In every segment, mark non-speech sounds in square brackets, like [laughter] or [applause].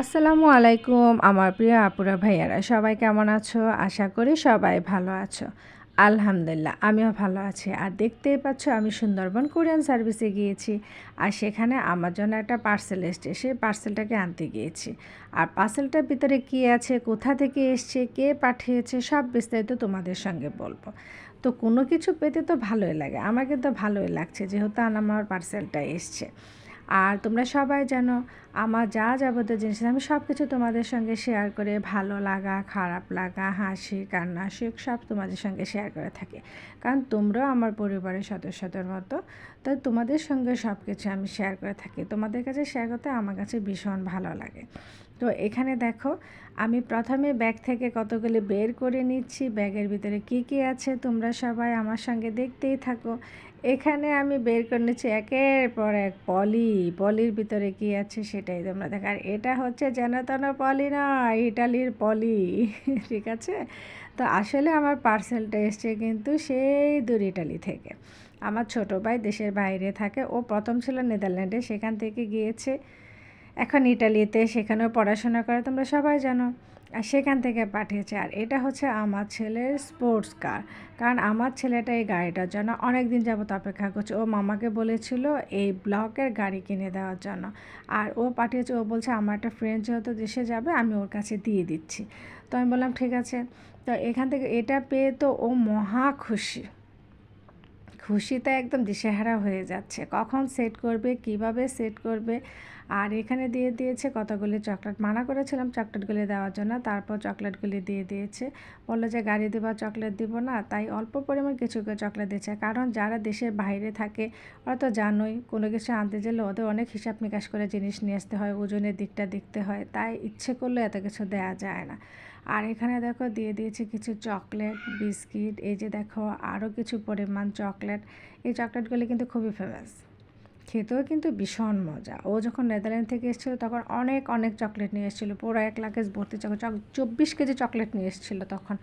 আসসালামু আলাইকুম, আমার প্রিয় আপুরা ভাইয়ারা, সবাই কেমন আছো? আশা করি সবাই ভালো আছো। আলহামদুলিল্লাহ, আমিও ভালো আছি। আর দেখতেই পাচ্ছ, আমি সুন্দরবন কোরিয়ান সার্ভিসে গিয়েছি। আর সেখানে আমার জন্য একটা পার্সেল এসছে, সেই পার্সেলটাকে আনতে গিয়েছি। আর পার্সেলটার ভিতরে কী আছে, কোথা থেকে এসছে, কে পাঠিয়েছে, সব বিস্তারিত তোমাদের সঙ্গে বলব। তো কোনো কিছু পেতে তো ভালোই লাগে, আমার কিন্তু ভালোই লাগছে, যেহেতু আমার পার্সেলটা এসছে। আর তোমরা সবাই জানো, আমার যা যাবতীয় জিনিস আমি সব কিছু তোমাদের সঙ্গে শেয়ার করে ভালো লাগা, খারাপ লাগা, হাসি, কান্না, সুখ, সব তোমাদের সঙ্গে শেয়ার করে থাকি। কারণ তোমরাও আমার পরিবারের সদস্যদের মতো তো তোমাদের সঙ্গে সব কিছু আমি শেয়ার করে থাকি। তোমাদের কাছে শেয়ার করতে আমার কাছে ভীষণ ভালো লাগে। তো এখানে দেখো, আমি প্রথমে ব্যাগ থেকে কতগুলি বের করে নিচ্ছি ব্যাগের ভিতরে কি কি আছে, তোমরা সবাই আমার সঙ্গে দেখতেই থাকো। এখানে আমি বের করে নিচ্ছি। একের পর এক পলি। পলির ভিতরে কি আছে সেটাই তোমরা দেখো। আর এটা হচ্ছে যেন তেন পলি না, ইটালির পলি। [laughs] ঠিক আছে? তো আসলে আমার পার্সেলটা এসছে কিন্তু সেই দূর ইটালি থেকে। আমার ছোটো ভাই দেশের বাইরে থাকে। ও প্রথম ছিল নেদারল্যান্ডে, সেখান থেকে গিয়েছে। এখন ইটালিতে, সেখানেও পড়াশোনা করে। তোমরা সবাই জানো। আর সেখান থেকে পাঠিয়েছে। আর এটা হচ্ছে আমার ছেলের স্পোর্টস কার কারণ আমার ছেলেটা এই গাড়িটার জন্য অনেক দিন যাবত অপেক্ষা করছে। ও মামাকে বলেছিল এই ব্লকের গাড়ি কিনে দেওয়ার জন্য। আর ও পাঠিয়েছে, ও বলছে, আমার একটা ফ্রেন্ড যেহেতু দেশে যাবে, আমি ওর কাছে দিয়ে দিচ্ছি। তো আমি বললাম, ঠিক আছে। তো এখান থেকে এটা পেয়ে তো ও মহা খুশি। খুশিতে একদম দিশেহারা হয়ে যাচ্ছে। কখন সেট করবে, কীভাবে সেট করবে? আর এখানে দিয়ে দিয়েছে কতগুলি চকলেট মানা করেছিলাম চকলেটগুলি দেওয়ার জন্য, তারপর চকলেটগুলি দিয়ে দিয়েছে। বলল যে, গাড়ি দেবা চকলেট দিব না। তাই অল্প পরিমাণ কিছু চকলেট দিচ্ছে কারণ যারা দেশের বাইরে থাকে, ওরা তো জানোই, কোনো কিছু আনতে গেলে ওদের অনেক হিসাব নিকাশ করে জিনিস নিয়ে আসতে হয়, ওজনের দিকটা দেখতে হয়। তাই ইচ্ছে করলে এত কিছু দেওয়া যায় না। আর এখানে দেখো দিয়ে দিয়েছি কিছু চকলেট, বিস্কিট, এই যে দেখো আরও কিছু পরিমাণ চকলেট। এই চকলেটগুলি কিন্তু খুবই ফেমাস খেতেও কিন্তু ভীষণ মজা। ও যখন নেদারল্যান্ড থেকে এসেছিল তখন অনেক অনেক চকলেট নিয়ে এসেছিল। পুরো এক লাখেজ ভর্তি চকলেট চব্বিশ কেজি চকলেট নিয়ে এসেছিল তখন।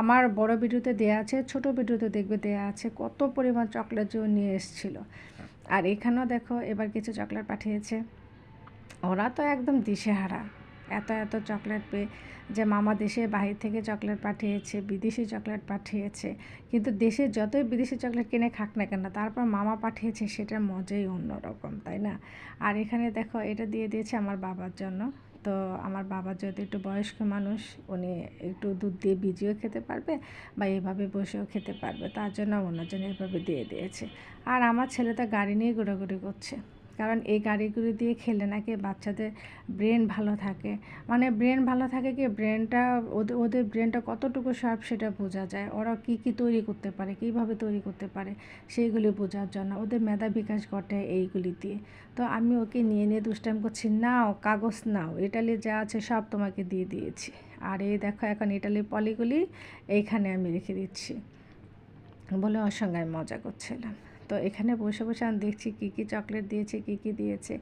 আমার বড় ভিডিওতে দেওয়া আছে, ছোট ভিডিওতে দেখবে দেওয়া আছে কত পরিমাণ চকলেট যে নিয়ে এসেছিল। আর এখানেও দেখো এবার কিছু চকলেট পাঠিয়েছে। ওরা তো একদম দিশেহারা। এত এত চকলেট পেয়ে যে মামা দেশে বাহির থেকে চকলেট পাঠিয়েছে, বিদেশি চকলেট পাঠিয়েছে, কিন্তু দেশে যতই বিদেশি চকলেট কিনে খাক না কেন, তারপর মামা পাঠিয়েছে, সেটার মজাই অন্যরকম, তাই না? আর এখানে দেখো, এটা দিয়ে দিয়েছে আমার বাবার জন্য। তো আমার বাবা যেহেতু একটু বয়স্ক মানুষ, উনি একটু দুধ দিয়ে ভিজিয়েও খেতে পারবে বা এভাবে বসেও খেতে পারবে, তার জন্য ওনার জন্য এভাবে দিয়ে দিয়েছে। আর আমার ছেলে তো গাড়ি নিয়ে ঘোরাঘুরি করছে। কারণ এই গাড়িগুলি দিয়ে খেলে নাকি বাচ্চাদের ব্রেন ভালো থাকে। মানে ব্রেন ভালো থাকে কি ব্রেনটা ওদের ওদের ব্রেনটা কতটুকু শার্প সেটা বোঝা যায়। ওরা কী কী তৈরি করতে পারে, কীভাবে তৈরি করতে পারে, সেইগুলি বোঝার জন্য ওদের মেধা বিকাশ ঘটে এইগুলি দিয়ে। তো আমি ওকে নিয়ে নিয়ে দুষ্টাইম করছি, নাও, কাগজ নাও, ইটালি যা আছে সব তোমাকে দিয়ে দিয়েছি। আর এই দেখো, এখন ইটালির পলিগুলি এইখানে আমি রেখে দিচ্ছি। বলে ওর আমি মজা করছিলাম। তো এখানে বসে বসে আমি দেখছি কী কী চকলেট দিয়েছে, কী কী দিয়েছে।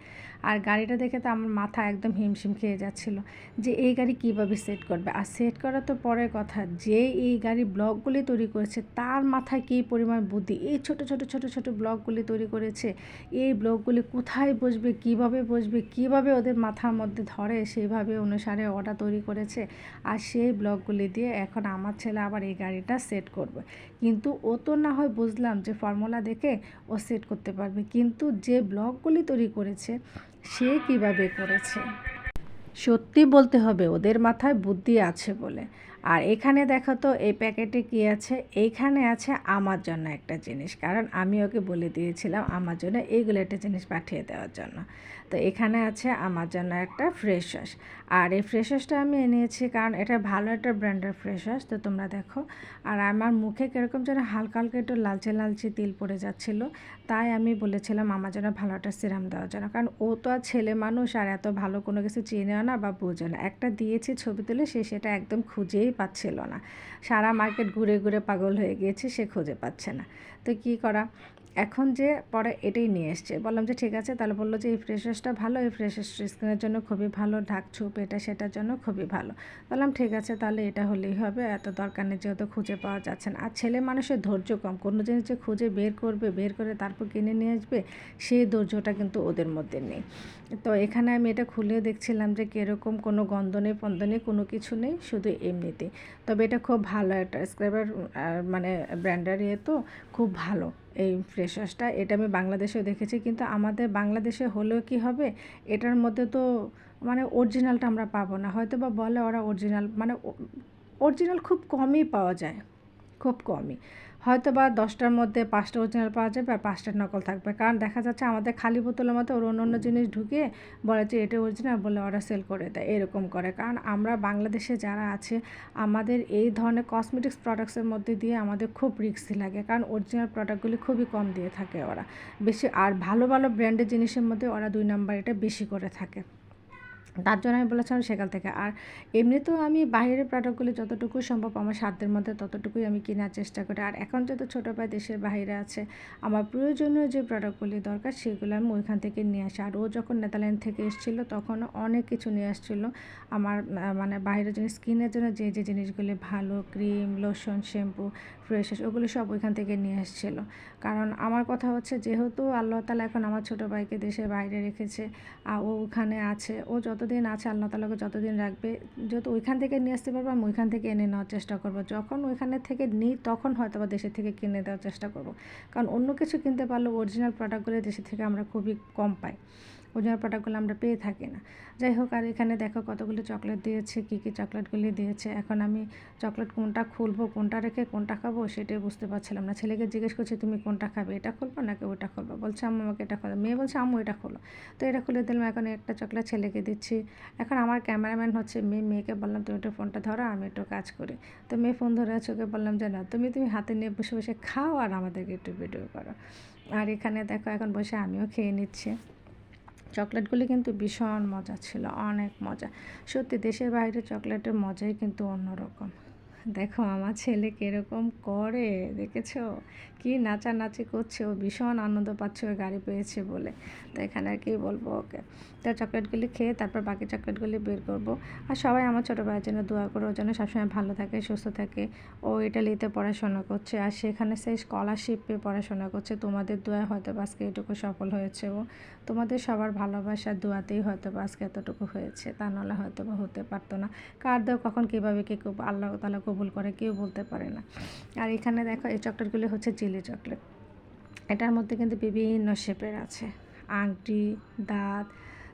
আর গাড়িটা দেখে তো আমার মাথা একদম হিমশিম খেয়ে যাচ্ছিল যে এই গাড়ি কীভাবে সেট করবে। আর সেট করা তো পরের কথা, যে এই গাড়ি ব্লকগুলি তৈরি করেছে তার মাথায় কী পরিমাণ বুদ্ধি? এই ছোট ছোট ছোট ছোট ব্লকগুলি তৈরি করেছে, এই ব্লকগুলি কোথায় বসবে, কীভাবে বসবে, কীভাবে ওদের মাথার মধ্যে ধরে সেইভাবে অনুসারে ওটা তৈরি করেছে। আর সেই ব্লকগুলি দিয়ে এখন আমার ছেলে আবার এই গাড়িটা সেট করবে। কিন্তু ও তো না হয় বুঝলাম যে ফর্মুলা দেখে ও সেট করতে পারবে। কিন্তু যে ব্লগগুলি তৈরি করেছে, সে কীভাবে করেছে? সত্যি বলতে হবে, ওদের মাথায় বুদ্ধি আছে বলে। আর এখানে দেখো তো, এই প্যাকেটে কি আছে? এইখানে আছে আমার জন্য একটা জিনিস। কারণ আমি ওকে বলে দিয়েছিলাম আমার জন্য এইগুলো একটা জিনিস পাঠিয়ে দেওয়ার জন্য। তো এখানে আছে আমার জন্য একটা ফ্রেশ ওয়াশ। আর এই ফ্রেশ ওয়াশটা আমি এনেছি কারণ এটা ভালো একটা ব্র্যান্ডের ফ্রেশ ওয়াশ, তো তোমরা দেখো। আর আমার মুখে কীরকম যেন হালকা হালকা একটু লালচে লালচে তিল পড়ে যাচ্ছিল, তাই আমি বলেছিলাম আমার জন্য ভালো একটা সিরাম দেওয়ার জন্য। কারণ ও তো আর ছেলে মানুষ, আর এত ভালো কোনো কিছু চেনেও না বা বোঝে না। একটা দিয়েছি ছবি তুলে, সে সেটা একদম খুঁজেই পাচ্ছিল না। সারা মার্কেট ঘুরে ঘুরে পাগল হয়ে গিয়েছে, সে খুঁজে পাচ্ছে না। তো কি করা? এখন যে পরে এটাই নিয়ে এসছে। বললাম যে ঠিক আছে, তাহলে বলল যে এই ফ্রেশার্সটা ভালো, এই ফ্রেশার্স স্কিনের জন্য খুবই ভালো, ঢাক ছুপ এটা সেটার জন্য খুবই ভালো। বললাম ঠিক আছে, তাহলে এটা হলেই হবে, এত দরকার নেই যেহেতু খুঁজে পাওয়া যাচ্ছে না। আর ছেলে মানুষের ধৈর্য কম, কোনো জিনিস যে খুঁজে বের করবে, বের করে তারপর কিনে নিয়ে আসবে, সেই ধৈর্যটা কিন্তু ওদের মধ্যে নেই। তো এখানে আমি এটা খুলে দেখছিলাম যে কীরকম কোনো গন্ধ নেই, পন্দ নেই, কোনো কিছু নেই, শুধু এমনিতে তবে এটা খুব ভালো একটা স্ক্রাইবার মানে ব্র্যান্ডের ইয়ে তো, খুব ভালো। এই ফ্রেশ এটা আমি বাংলাদেশেও দেখেছি, কিন্তু আমাদের বাংলাদেশে হলেও কি হবে, এটার মধ্যে তো মানে অরিজিনালটা আমরা পাবো না। হয়তো বা বলে ওরা অরিজিনাল মানে অরিজিনাল খুব কমই পাওয়া যায়, খুব কমই। হয়তো বা দশটার মধ্যে পাঁচটা অরিজিনাল পাওয়া যাবে আর পাঁচটা নকল থাকবে। কারণ দেখা যাচ্ছে আমাদের খালি বোতলের মতো ওর অন্য অন্য জিনিস ঢুকিয়ে বলে যে এটা অরিজিনাল বলে ওরা সেল করে দেয়, এরকম করে। কারণ আমরা বাংলাদেশে যারা আছে, আমাদের এই ধরনের কসমেটিক্স প্রোডাক্টসের মধ্যে দিয়ে আমাদের খুব রিক্সি লাগে। কারণ অরিজিনাল প্রোডাক্টগুলি খুবই কম দিয়ে থাকে ওরা। বেশি আর ভালো ভালো ব্র্যান্ডের জিনিসের মধ্যে ওরা দুই নাম্বার এটা বেশি করে থাকে। তার জন্য আমি বলেছিলাম সেকাল থেকে। আর এমনিতেও আমি বাইরের প্রোডাক্টগুলি যতটুকু সম্ভব আমার সাধ্যের মধ্যে ততটুকুই আমি কেনার চেষ্টা করি। আর এখন যেহেতু ছোটো ভাই দেশের বাইরে আছে, আমার প্রয়োজনীয় যে প্রোডাক্টগুলি দরকার সেগুলো আমি ওইখান থেকে নিয়ে আসি। আর ও যখন নেদারল্যান্ড থেকে এসেছিল তখন অনেক কিছু নিয়ে আসছিল। আমার মানে বাইরের জন্য স্কিনের জন্য যে যে জিনিসগুলি ভালো ক্রিম লোশন শ্যাম্পু ফ্রেশ ওগুলো সব ওইখান থেকে নিয়ে এসেছিল। কারণ আমার কথা হচ্ছে যেহেতু আল্লাহ তালা এখন আমার ছোটো ভাইকে দেশের বাইরে রেখেছে, আর ও ওখানে আছে, ও যতদিন আছে আল্লাহ তালাকে যতদিন রাখবে, যেহেতু ওইখান থেকে নিয়ে আসতে পারব, আমি ওইখান থেকে এনে নেওয়ার চেষ্টা করব। যখন ওইখানে থেকে নিই, তখন হয়তো বা দেশের থেকে কিনে দেওয়ার চেষ্টা করব। কারণ অন্য কিছু কিনতে পারলেও অরিজিনাল প্রোডাক্টগুলো দেশের থেকে আমরা খুবই কম পাই। ওজনের প্রোডাক্টগুলো আমরা পেয়ে থাকি না। যাই হোক, আর এখানে দেখো কতগুলো চকলেট দিয়েছে, কী কী চকলেটগুলি দিয়েছে। এখন আমি চকলেট কোনটা খুলবো, কোনটা রেখে কোনটা খাব সেটাই বুঝতে পারছিলাম না। ছেলেকে জিজ্ঞেস করছি, তুমি কোনটা খাবে, এটা খুলবো নাকি ওটা খুলবো? বলছে, আম্মু, আমাকে এটা খোলো। মেয়ে বলছে, আম্মু, এটা খোলো। তো এটা খুলে দিলাম, এখন একটা চকলেট ছেলেকে দিচ্ছি। এখন আমার ক্যামেরাম্যান হচ্ছে মেয়ে, মেয়েকে বললাম, তুমি একটু ফোনটা ধরো, আমি একটু কাজ করি। তো মেয়ে ফোন ধরে আছে, ওকে বললাম যে, না, তুমি তুমি হাতে নিয়ে বসে বসে খাও আর আমাদেরকে একটু ভিডিও করো। আর এখানে দেখো, এখন বসে আমিও খেয়ে নিচ্ছি। চকলেটগুলি কিন্তু ভীষণ মজা ছিল অনেক মজা। সত্যি দেশের বাইরে চকলেটের মজাই কিন্তু অন্যরকম। দেখো আমার ছেলে কীরকম করে, দেখেছ? কি নাচানাচি করছে, ও ভীষণ আনন্দ পাচ্ছে ওই গাড়ি পেয়েছে বলে। তো এখানে আর কি বলব ওকে? তো চকলেটগুলি খেয়ে তারপর বাকি চকলেটগুলি বের করব। আর সবাই আমার ছোটো ভাইয়ের জন্য দোয়া করে ওর জন্য সবসময় ভালো থাকে, সুস্থ থাকে। ও ইটালিতে পড়াশোনা করছে, আর সেখানে সেই স্কলারশিপ পেয়ে পড়াশোনা করছে। তোমাদের দোয়া হয়তো আজকে এটুকু সফল হয়েছে ও। তোমাদের সবার ভালোবাসার দোয়াতেই হয়তো আজকে এতটুকু হয়েছে, তা নাহলে হয়তো বা হতে পারতো না। কার দেও কখন, কীভাবে, কে আল্লাহ তালা কবুল করে কেউ বলতে পারে না। আর এখানে দেখো, এই চকলেটগুলি হচ্ছে চিলি চকলেট। এটার মধ্যে কিন্তু বিভিন্ন শেপের আছে। আংটি, দাঁত,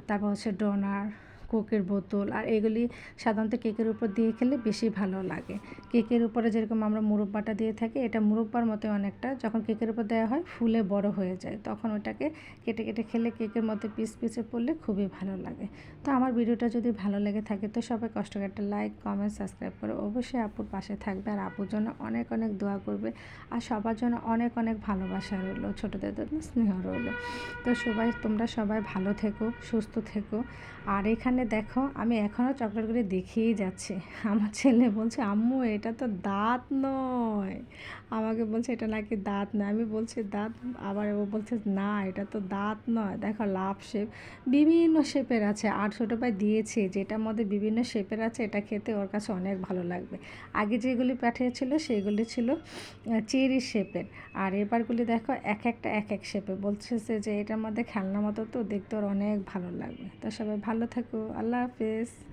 তারপর হচ্ছে ডোনার কোকের বোতল, আর এগুলি সাধারণত কেকের উপর দিয়ে খেলে বেশি ভালো লাগে। কেকের উপরে যেরকম আমরা মুরব্বাটা দিয়ে থাকি, এটা মুরব্বার মতো অনেকটা। যখন কেকের উপর দেওয়া হয়, ফুলে বড় হয়ে যায়। তখন ওটাকে কেটে কেটে খেলে কেকের মধ্যে পিস পিসে পড়লে খুবই ভালো লাগে। তো আমার ভিডিওটা যদি ভালো লেগে থাকে, তো সবাই কষ্ট করে একটা লাইক, কমেন্ট, সাবস্ক্রাইব করে অবশ্যই আপুর পাশে থাকবে, আর আপুর জন্য অনেক অনেক দোয়া করবে। আর সবার জন্য অনেক অনেক ভালোবাসা রইল, ছোটোদের জন্য স্নেহ রইল। তো সবাই, তোমরা সবাই ভালো থেকো, সুস্থ থেকো। আর এখানে দেখো, আমি এখনও চকলেটগুলি দেখেই যাচ্ছি। আমার ছেলে বলছে, আম্মু, এটা তো দাঁত নয়। আমাকে বলছে, এটা নাকি দাঁত নয়? আমি বলছি, দাঁত? আবার ও বলছে, না, এটা তো দাঁত নয়। দেখো, লাভ শেপ, বিভিন্ন শেপের আছে। আর ছোটো ভাই দিয়েছে, যেটার মধ্যে বিভিন্ন শেপের আছে, এটা খেতে ওর কাছে অনেক ভালো লাগবে। আগে যেগুলি পাঠিয়েছিল, সেগুলি ছিল চেরি শেপের। আর এবারগুলি দেখো, এক একটা, এক এক শেপে। বলছে যে, এটার মধ্যে খেলনা মতো তো, দেখতে ওর অনেক ভালো লাগবে। তো সবাই ভালো থাকো। আল্লাহ হাফেজ।